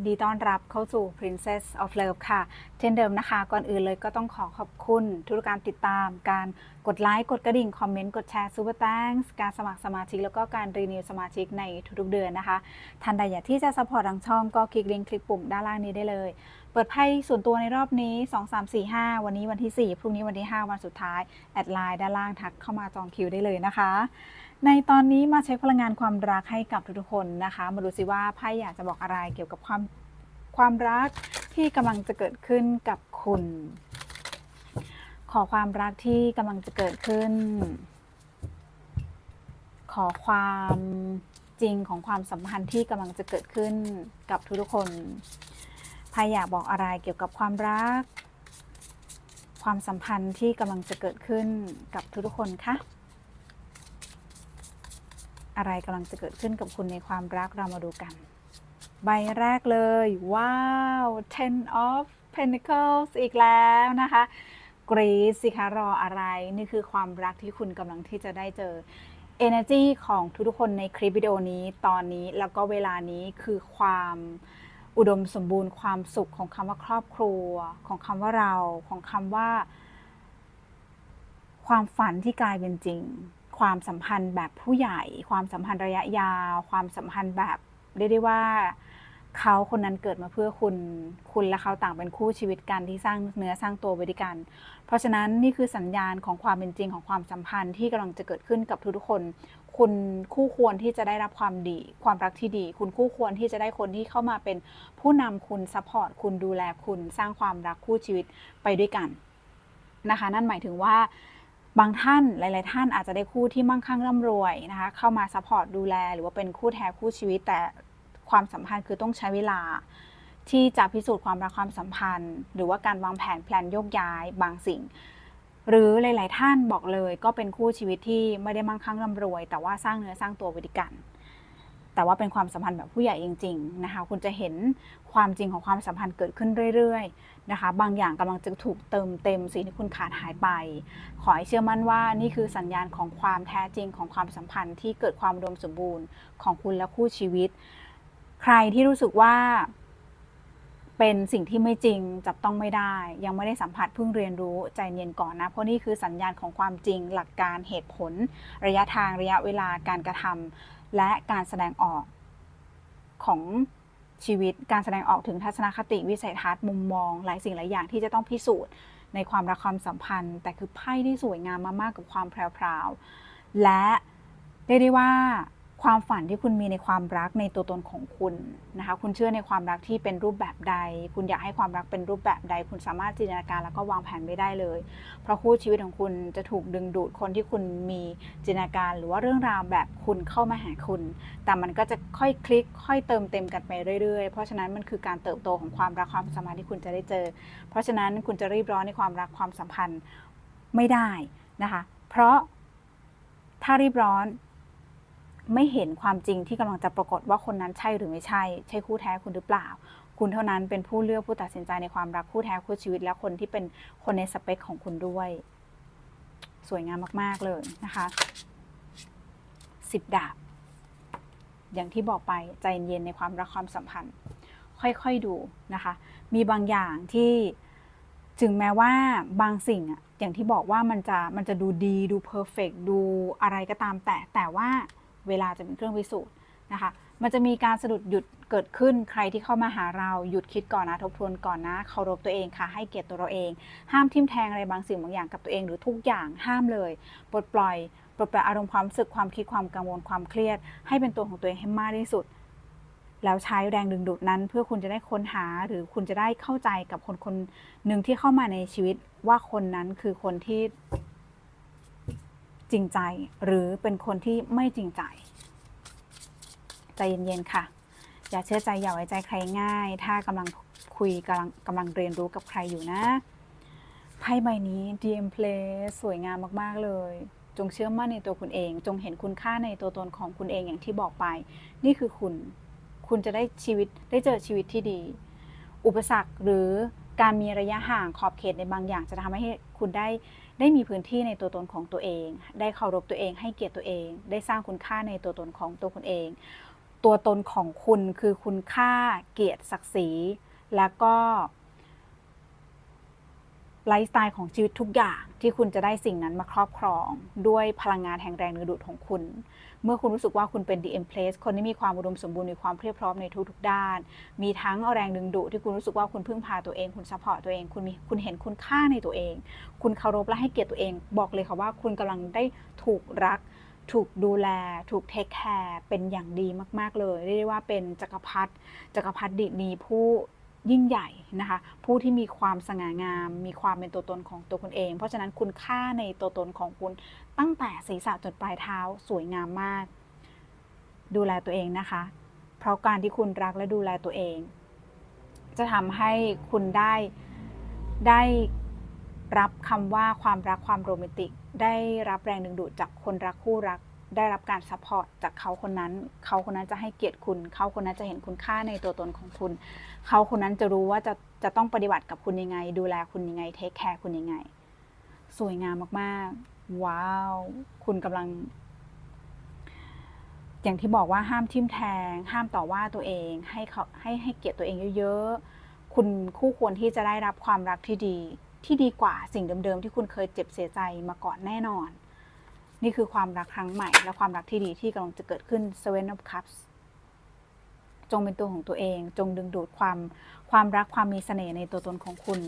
นดีต้อนรับเข้าสู่ Princess of Love ค่ะ เช่นเดิมนะคะ ก่อนอื่นเลยก็ต้องขอขอบคุณ ทุกการติดตาม การกดไลค์ กดกระดิ่ง คอมเมนต์ กดแชร์ซูเปอร์แตงการสมัครสมาชิก แล้วก็การรีนิวสมาชิกในทุกๆเดือนนะคะท่านใดอยากที่จะสปอร์ตทางช่องก็คลิกลิงก์คลิกปุ่มด้านล่างนี้ได้เลย เปิดไพ่ส่วนตัวในรอบนี้ 2 3 4 5 วันนี้วันที่ 4 พรุ่งนี้วันที่ 5 วันสุดท้าย แอดไลน์ด้านล่างทักเข้ามาจองคิวได้เลยนะคะ ในตอนนี้มาเช็คพลังงานความรักให้กับทุกๆคนนะคะ มาดูสิว่าไพ่อยากจะบอกอะไรเกี่ยวกับความความรักที่กำลังจะเกิดขึ้นกับคุณ ขอความรักที่กำลังจะเกิดขึ้น ขอความจริงของความสัมพันธ์ที่กำลังจะเกิดขึ้นกับทุกๆคน ไพ่อยากบอกอะไรเกี่ยวกับความรัก ความสัมพันธ์ที่กำลังจะเกิดขึ้นกับทุกๆคนคะอะไรกำลังจะเกิดขึ้นกับคุณในความรักเรามาดูกัน ใบแรกเลย ว้าว ten of pentacles อีกแล้วนะคะกรีซสิคะรออะไร นี่คือความรักที่คุณกำลังที่จะได้เจอ energy ของทุกๆคนในคลิปวิดีโอนี้ตอนนี้แล้วก็เวลานี้คือความ อุดมสมบูรณ์ความสุขของคำว่าครอบครัว ของคำว่าเรา ของคำว่า ความฝันที่กลายเป็นจริง ความสัมพันธ์แบบผู้ใหญ่ ความสัมพันธ์ระยะยาว ความสัมพันธ์แบบเรียกได้ว่าเขาคนนั้นเกิดมาเพื่อคุณ คุณและเขาต่างเป็นคู่ชีวิตกันที่สร้างเนื้อสร้างตัวไว้ด้วยกัน เพราะฉะนั้นนี่คือสัญญาณของความเป็นจริงของความสัมพันธ์ที่กำลังจะเกิดขึ้นกับทุกๆคน คุณคู่ควรที่จะได้รับความดี ความรักที่ดี คุณคู่ควรที่จะได้คนที่เข้ามาเป็นผู้นำคุณซัพพอร์ตคุณดูแลคุณสร้างความรักคู่ชีวิตไปด้วยกันนะคะ นั่นหมายถึงว่าบางท่านหลาย ๆ ท่านอาจจะได้คู่ที่มั่งคั่งร่ำรวยนะคะ เข้ามาซัพพอร์ตดูแล หรือว่าเป็นคู่แท้คู่ชีวิต แต่ความสัมพันธ์คือต้องใช้เวลา ที่จะพิสูจน์ความรักความสัมพันธ์ หรือว่าการวางแผนแพลนโยกย้ายบางสิ่ง หรือหลาย ๆ ท่านบอกเลยก็เป็นคู่ชีวิตที่ไม่ได้มั่งคั่งร่ำรวย แต่ว่าสร้างเนื้อสร้างตัวไว้ด้วยกัน แต่ว่าเป็นความสัมพันธ์แบบผู้ใหญ่จริง ๆ นะคะ คุณจะเห็นความจริงของความสัมพันธ์เกิดขึ้นเรื่อย ๆ นะคะ บางอย่างกำลังจะถูกเติมเต็มสิ่งที่คุณขาดหายไป ขอให้เชื่อมั่นว่านี่คือสัญญาณของความแท้จริงของความสัมพันธ์ที่เกิดความอุดมสมบูรณ์ของคุณและคู่ชีวิต ใครที่รู้สึกว่า เป็นสิ่งที่ไม่จริงจับต้องไม่ได้ ยังไม่ได้สัมผัสเพิ่งเรียนรู้ใจเย็นก่อนนะ เพราะนี่คือสัญญาณของความจริง หลักการเหตุผล ระยะทางระยะเวลาการกระทำและการแสดงออกของชีวิตการแสดงออกถึงทัศนคติวิสัยทัศน์มุมมอง หลายสิ่งหลายอย่างที่จะต้องพิสูจน์ในความรักความสัมพันธ์ แต่คือไพ่ที่สวยงามมากๆกับความแพรวๆและเรียกได้ว่า ความฝันที่คุณมีในความรักในตัวตนของคุณนะคะคุณเชื่อในความรักที่เป็นรูปแบบใด คุณอยากให้ความรักเป็นรูปแบบใด คุณสามารถจินตนาการแล้วก็วางแผนไม่ได้เลย เพราะคู่ชีวิตของคุณจะถูกดึงดูดคนที่คุณมีจินตนาการ หรือว่าเรื่องราวแบบคุณเข้ามาหาคุณ แต่มันก็จะค่อยคลิก ค่อยเติมเต็มกันไปเรื่อยๆ เพราะฉะนั้นมันคือการเติบโตของความรักความสัมพันธ์ที่คุณจะได้เจอ เพราะฉะนั้นคุณจะรีบร้อนในความรักความสัมพันธ์ไม่ได้นะคะเพราะถ้ารีบร้อน ไม่เห็นความจริงที่กำลังจะปรากฏว่าคนนั้นใช่หรือไม่ใช่ ใช่คู่แท้คุณหรือเปล่า คุณเท่านั้นเป็นผู้เลือกผู้ตัดสินใจในความรักคู่แท้คู่ชีวิต และคนที่เป็นคนในสเปคของคุณด้วย สวยงามมาก ๆ เลยนะคะสิบดาบ อย่างที่บอกไปใจเย็นในความรักความสัมพันธ์ ค่อยๆดูนะคะ มีบางอย่างที่ถึงแม้ว่าบางสิ่งอะอย่างที่บอกว่ามันจะมันจะดูดีดูเพอร์เฟกดูอะไรก็ตามแต่แต่ว่า เวลาจะเป็นเครื่องพิสูจน์นะคะ มันจะมีการสะดุดหยุดเกิดขึ้นใครที่เข้ามาหาเราหยุดคิดก่อนนะทบทวนก่อนนะเคารพตัวเองค่ะ ให้เกียรติตัวเราเอง ห้ามทิมแทงอะไรบางสิ่งบางอย่างกับตัวเองหรือทุกอย่างห้ามเลยปลดปล่อยปลดปล่อยอารมณ์ความรู้สึกความคิดความกังวลความเครียด ให้เป็นตัวของตัวเองให้มากที่สุด แล้วใช้แรงดึงดูดนั้น เพื่อคุณจะได้ค้นหาหรือคุณจะได้เข้าใจกับคนคนหนึ่งที่เข้ามาในชีวิตว่าคนนั้นคือคนที่ จริงใจหรือเป็นคนที่ไม่จริงใจ ใจเย็นๆค่ะ อย่าเชื่อใจอย่าไว้ใจใครง่าย ถ้ากำลังคุยกำลังกำลังเรียนรู้กับใครอยู่นะไพ่ใบนี้ DM Play สวยงามมาก ๆ เลย จงเชื่อมั่นในตัวคุณเอง จงเห็นคุณค่าในตัวตนของคุณเองอย่างที่บอกไป นี่คือคุณ คุณจะได้ชีวิตได้เจอชีวิตที่ดี อุปสรรคหรือการมีระยะห่างขอบเขตในบางอย่างจะทำให้คุณได้ ได้มีพื้นที่ในตัวตนของตัวเอง ได้เคารพตัวเอง ให้เกียรติตัวเอง ได้สร้างคุณค่าในตัวตนของตัวคุณเอง ตัวตนของคุณคือคุณค่าเกียรติศักดิ์ศรี แล้วก็ ไลฟ์สไตล์ของชีวิตทุกอย่างที่คุณจะได้สิ่งนั้นมาครอบครอง ด้วยพลังงานแห่งแรงดึงดูดของคุณ เมื่อคุณรู้สึกว่าคุณเป็น the empress คนที่มีความอุดมสมบูรณ์มีความเพียบพร้อมในทุกๆด้าน มีทั้งแรงดึงดูดที่คุณรู้สึกว่าคุณพึ่งพาตัวเอง คุณซัพพอร์ตตัวเองคุณมีคุณเห็นคุณค่าในตัวเอง คุณเคารพและให้เกียรติตัวเอง บอกเลยค่ะว่าคุณกำลังได้ถูกรัก ถูกดูแล ถูกเทคแคร์เป็นอย่างดีมาก ๆเลย เรียกได้ว่าเป็นจักรพรรดิจักรพรรดินีผู้ ยิ่งใหญ่นะคะ ผู้ที่มีความสง่างาม มีความเป็นตัวตนของตัวคุณเอง เพราะฉะนั้นคุณค่าในตัวตนของคุณตั้งแต่ศีรษะจนปลายเท้าสวยงามมาก ดูแลตัวเองนะคะ เพราะการที่คุณรักและดูแลตัวเอง จะทำให้คุณได้ได้รับคำว่าความรักความโรแมนติก ได้รับแรงดึงดูดจากคนรักคู่รัก ได้รับการซัพพอร์ตจากเขาคนนั้น เขาคนนั้นจะให้เกียรติคุณ เขาคนนั้นจะเห็นคุณค่าในตัวตนของคุณ เขาคนนั้นจะรู้ว่าจะจะต้องปฏิบัติกับคุณยังไง ดูแลคุณยังไง เทคแคร์คุณยังไง สวยงามมากๆ ว้าว คุณกำลัง อย่างที่บอกว่าห้ามทิมแทง ห้ามต่อว่าตัวเอง ให้เขาให้ให้เกียรติตัวเองเยอะๆ คุณคู่ควรที่จะได้รับความรักที่ดี ที่ดีกว่าสิ่งเดิมๆ ที่คุณเคยเจ็บเสียใจมาก่อนแน่นอน นี่คือความรักครั้งใหม่ และความรักที่ดีที่กำลังจะเกิดขึ้น Seven of Cups จงเป็นตัวของตัวเอง จงดึงดูดความความรักความมีเสน่ห์ในตัวตนของคุณ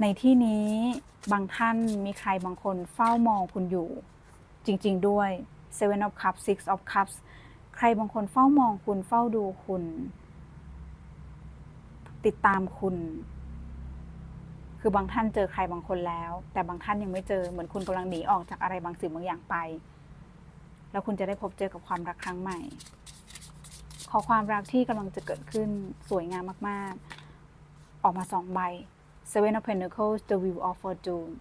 ในที่นี้บางท่านมีใครบางคนเฝ้ามองคุณอยู่ จริง ๆ ด้วย Seven of Cups Six of Cups ใครบางคนเฝ้ามองคุณเฝ้าดูคุณ ติดตามคุณ คือบางท่านเจอใครบางคนแล้ว แต่บางท่านยังไม่เจอเหมือนคุณกำลังหนีออกจากอะไรบางสิ่งบางอย่างไป แล้วคุณจะได้พบเจอกับความรักครั้งใหม่ ขอความรักที่กำลังจะเกิดขึ้นสวยงามมาก ๆ ออกมาสองใบ Seven of Pentacles The Wheel of Fortune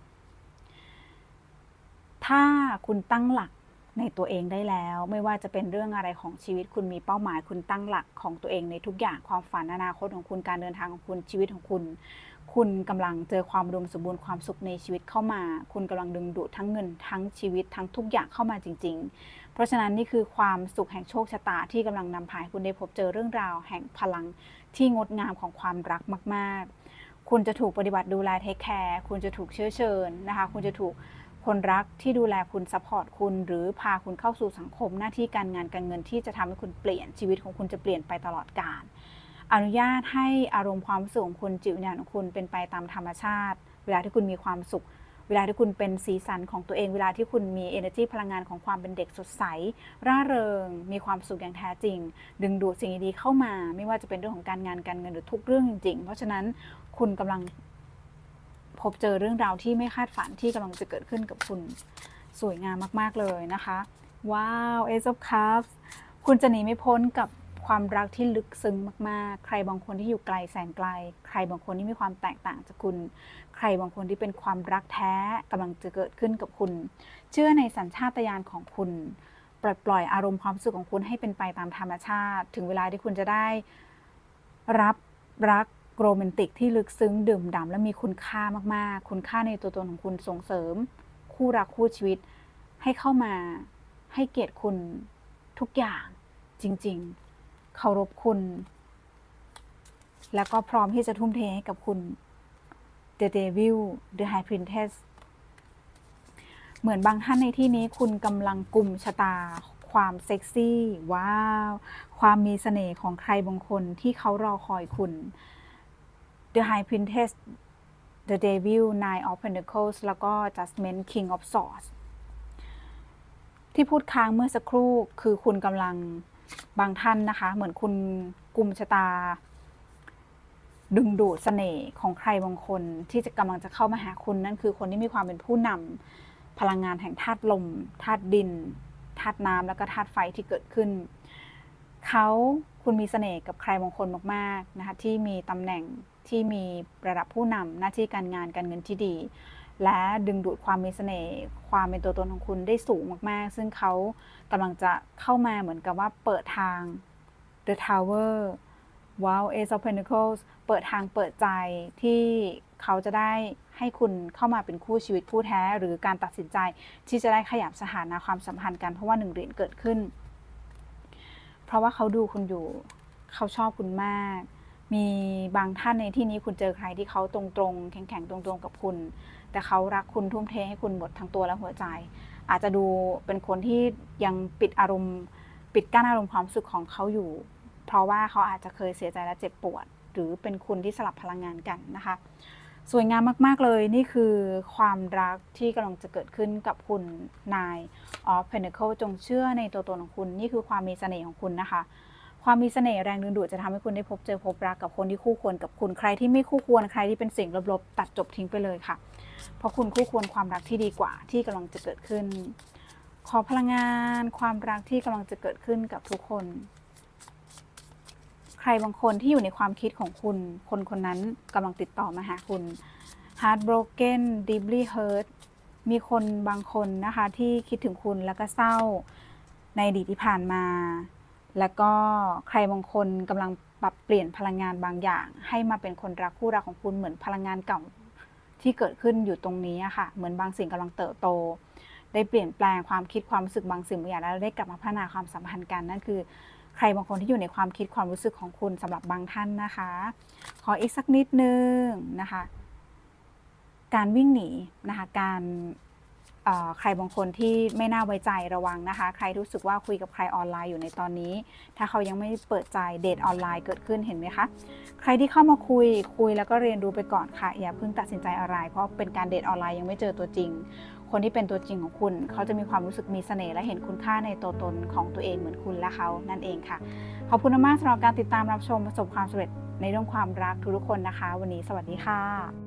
ถ้าคุณตั้งหลักในตัวเองได้แล้ว ไม่ว่าจะเป็นเรื่องอะไรของชีวิตคุณมีเป้าหมาย คุณตั้งหลักของตัวเองในทุกอย่างความฝันอนาคตของคุณการเดินทางของคุณชีวิตของคุณ คุณกำลังเจอความอุดมสมบูรณ์ความสุขในชีวิตเข้ามา คุณกำลังดึงดูดทั้งเงินทั้งชีวิตทั้งทุกอย่างเข้ามาจริง ๆ เพราะฉะนั้นนี่คือความสุขแห่งโชคชะตาที่กำลังนำพาคุณได้พบเจอเรื่องราวแห่งพลังที่งดงามของความรักมาก ๆ คุณจะถูกปฏิบัติดูแลเทคแคร์คุณจะถูกเชื้อเชิญนะคะ คุณจะถูกคนรักที่ดูแลคุณซัพพอร์ตคุณ หรือพาคุณเข้าสู่สังคมหน้าที่การงานการเงินที่จะทำให้คุณเปลี่ยนชีวิตของคุณจะเปลี่ยนไปตลอดกาล อนุญาตให้อารมณ์ความรู้สึกของคุณจิตวิญญาณของคุณเป็นไปตามธรรมชาติ เวลาที่คุณมีความสุข เวลาที่คุณเป็นสีสันของตัวเอง เวลาที่คุณมี energy พลังงานของความเป็นเด็กสดใส ร่าเริง มีความสุขอย่างแท้จริง ดึงดูดสิ่งดีๆเข้ามา ไม่ว่าจะเป็นเรื่องของการงานการเงินหรือทุกเรื่องจริงๆ เพราะฉะนั้นคุณกำลังพบเจอเรื่องราวที่ไม่คาดฝันที่กำลังจะเกิดขึ้นกับคุณสวยงามมากๆเลยนะคะ ว้าว Ace of Cups คุณจะหนีไม่พ้นกับ ความรักที่ลึกซึ้งมาก ๆ ใครบางคนที่อยู่ไกลแสนไกล ใครบางคนที่มีความแตกต่างจากคุณ ใครบางคนที่เป็นความรักแท้กำลังจะเกิดขึ้นกับคุณ เชื่อในสัญชาตญาณของคุณ ปล่อยปล่อยอารมณ์ความรู้สึกของคุณให้เป็นไปตามธรรมชาติ ถึงเวลาที่คุณจะได้รับรักโรแมนติกที่ลึกซึ้งดื่มด่ำและมีคุณค่ามาก ๆ คุณค่าในตัวตนของคุณส่งเสริม คู่รักคู่ชีวิต ให้เข้ามาให้เกียรติคุณทุกอย่างจริง ๆ เคารพคุณ แล้วก็พร้อมที่จะทุ่มเทให้กับคุณ The Devil The High Princess เหมือนบางท่านในที่นี้คุณกำลังกลุ่มชะตา ความเซ็กซี่ว้าว ความมีเสน่ห์ของใครบางคนที่เขารอคอยคุณ The High Princess The Devil Nine of Pentacles แล้วก็ Judgment King of Swords ที่พูดค้างเมื่อสักครู่คือคุณกำลัง บางท่านนะคะ เหมือนคุณกุมชะตา ดึงดูดเสน่ห์ของใครบางคนที่จะกำลังจะเข้ามาหาคุณนั่นคือคนที่มีความเป็นผู้นำพลังงานแห่งธาตุลมธาตุดินธาตุน้ำแล้วก็ธาตุไฟที่เกิดขึ้นเขาคุณมีเสน่ห์กับใครบางคนมากๆนะคะที่มีตำแหน่งที่มีระดับผู้นำหน้าที่การงานการเงินที่ดี และดึงดูดความมีเสน่ห์ความเป็นตัวตนของคุณได้สูงมากๆ ซึ่งเขากำลังจะเข้ามาเหมือนกับว่าเปิดทาง The Tower ว้าว Ace of Pentacles เปิดทางเปิดใจที่เขาจะได้ให้คุณเข้ามาเป็นคู่ชีวิตคู่แท้ หรือการตัดสินใจที่จะได้ขยับสถานะความสัมพันธ์กันเพราะว่าหนึ่งเหรียญเกิดขึ้น เพราะว่าเขาดูคุณอยู่ เขาชอบคุณมาก มีบางท่านในที่นี้คุณเจอใครที่เขาตรงๆ แข็งๆ ตรงๆ กับคุณ แต่เขารักคุณทุ่มเทให้คุณหมดทั้งตัวและหัวใจ อาจจะดูเป็นคนที่ยังปิดอารมณ์ปิดกั้นอารมณ์ความสึกของเขาอยู่ เพราะว่าเขาอาจจะเคยเสียใจและเจ็บปวด หรือเป็นคุณที่สลับพลังงานกันนะคะ สวยงามมากๆเลยนี่คือความรักที่กำลังจะเกิดขึ้นกับคุณนาย of Pentacle จงเชื่อในตัวตนของคุณ นี่คือความมีเสน่ห์ของคุณนะคะ ความมีเสน่ห์แรงดึงดูดจะทำให้คุณได้พบเจอพบรักกับคนที่คู่ควรกับคุณใครที่ไม่คู่ควรใครที่เป็นสิ่งลบๆ ตัดจบทิ้งไปเลยค่ะ เพราะคุณคู่ควรความรักที่ดีกว่าที่กำลังจะเกิดขึ้น ขอพลังงาน ความรักที่กำลังจะเกิดขึ้นกับทุกคน ใครบางคนที่อยู่ในความคิดของคุณ คนคนนั้นกำลังติดต่อมาหาคุณ heartbroken deeply hurt มีคนบางคนนะคะที่คิดถึงคุณแล้วก็เศร้าในอดีตที่ผ่านมา แล้วก็ใครบางคนกำลังปรับเปลี่ยนพลังงานบางอย่าง ให้มาเป็นคนรักคู่รักของคุณเหมือนพลังงานเก่าที่เกิดขึ้นอยู่ตรงนี้ค่ะ เหมือนบางสิ่งกำลังเติบโต ได้เปลี่ยนแปลงความคิดความรู้สึกบางสิ่งบางอย่างแล้วได้กลับมาพัฒนาความสัมพันธ์กันนั่นคือ ใครบางคนที่อยู่ในความคิดความรู้สึกของคุณสำหรับบางท่านนะคะ ขออีกสักนิดนึงนะคะ การวิ่งหนีนะคะ การ ใครบางคนที่ไม่น่าไว้ใจระวังนะคะ ใครรู้สึกว่าคุยกับใครออนไลน์อยู่ในตอนนี้ ถ้าเขายังไม่เปิดใจเดทออนไลน์เกิดขึ้นเห็นไหมคะ ใครที่เข้ามาคุยคุยแล้วก็เรียนรู้ไปก่อนค่ะ อย่าเพิ่งตัดสินใจอะไร เพราะเป็นการเดทออนไลน์ยังไม่เจอตัวจริง คนที่เป็นตัวจริงของคุณ เขาจะมีความรู้สึกมีเสน่ห์และเห็นคุณค่าในตัวตนของตัวเองเหมือนคุณและเขานั่นเองค่ะ ขอบคุณมากสำหรับการติดตามรับชมประสบความสำเร็จในเรื่องความรักทุกๆคนนะคะ วันนี้สวัสดีค่ะ